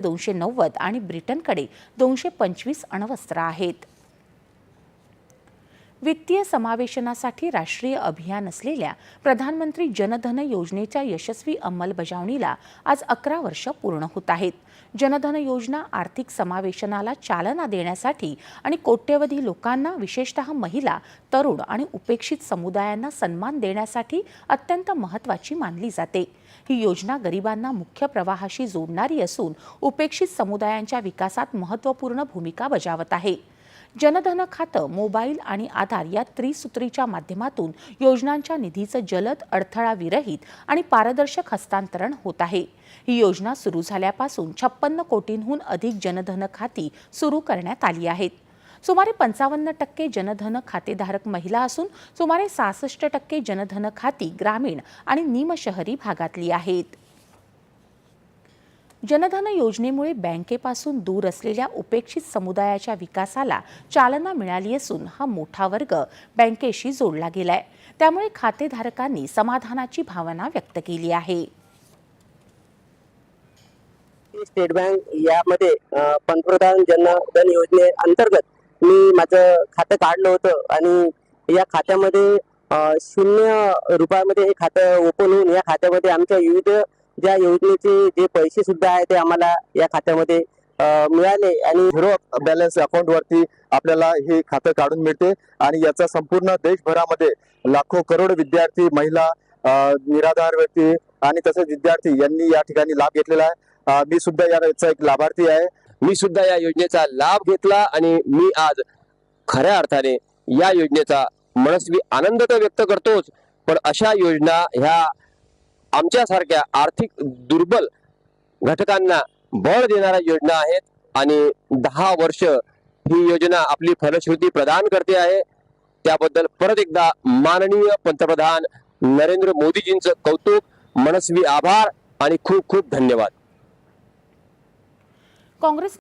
दोनशे नव्वद आणि ब्रिटनकडे दोनशे पंचवीस अण्वस्त्र आहेत. वित्तीय समावेशनासाठी राष्ट्रीय अभियान असलेल्या प्रधानमंत्री जनधन योजनेच्या यशस्वी अंमलबजावणीला आज अकरा वर्ष पूर्ण होत आहेत. जनधन योजना आर्थिक समावेशनाला चालना देण्यासाठी आणि कोट्यवधी लोकांना विशेषतः महिला तरुण आणि उपेक्षित समुदायांना सन्मान देण्यासाठी अत्यंत महत्त्वाची मानली जाते. ही योजना गरिबांना मुख्य प्रवाहाशी जोडणारी असून उपेक्षित समुदायांच्या विकासात महत्त्वपूर्ण भूमिका बजावत आहे. जनधन खातं मोबाईल आणि आधार या त्रिसूत्रीच्या माध्यमातून योजनांच्या निधीचं जलद अडथळा विरहित आणि पारदर्शक हस्तांतरण होत आहे. ही योजना सुरू झाल्यापासून छप्पन्न कोटींहून अधिक जनधन खाती सुरू करण्यात आली आहेत. सुमारे पंचावन्न टक्के जनधन खातेधारक महिला असून सुमारे सहासष्ट टक्के जनधन खाती ग्रामीण आणि निमशहरी भागातली आहेत. जनधन योजनेमुळे बँकेपासून दूर असलेल्या उपेक्षित समुदायाच्या विकासाला चालना मिळाली असून हा मोठा वर्ग बँकेशी जोडला गेलाय. त्यामुळे खातेधारकांनी समाधानाची भावना व्यक्त केली आहे. स्टेट बँक यामध्ये पंतप्रधान जन धन योजने अंतर्गत मी माझं खातं काढलं होतं आणि या खात्यामध्ये शून्य रुपयामध्ये हे खातं ओपन होऊन या खात्यामध्ये आमच्या विविध ज्या योजनेचे जे पैसे सुद्धा आहे ते आम्हाला या खात्यामध्ये मिळाले आणि झिरो बॅलन्स अकाउंट वरती आपल्याला हे खातं काढून मिळते आणि याचा संपूर्ण देशभरामध्ये लाखो करोड विद्यार्थी महिला निराधार व्यक्ती आणि तसेच विद्यार्थी यांनी या ठिकाणी लाभ घेतलेला आहे. मी सुद्धा याचा एक लाभार्थी आहे. मी सुद्धा या योजनेचा लाभ घेतला आणि मी आज खऱ्या अर्थाने या योजनेचा मनस्वी आनंद तर व्यक्त करतोच पण अशा योजना ह्या आमच्यासारख्या आर्थिक दुर्बल घटकांना बळ देणाऱ्या योजना आहेत आणि दहा वर्ष ही योजना आपली फलश्रुती प्रदान करते आहे. त्याबद्दल परत एकदा माननीय पंतप्रधान नरेंद्र मोदीजींचं कौतुक मनस्वी आभार आणि खूप खूप धन्यवाद. काँग्रेस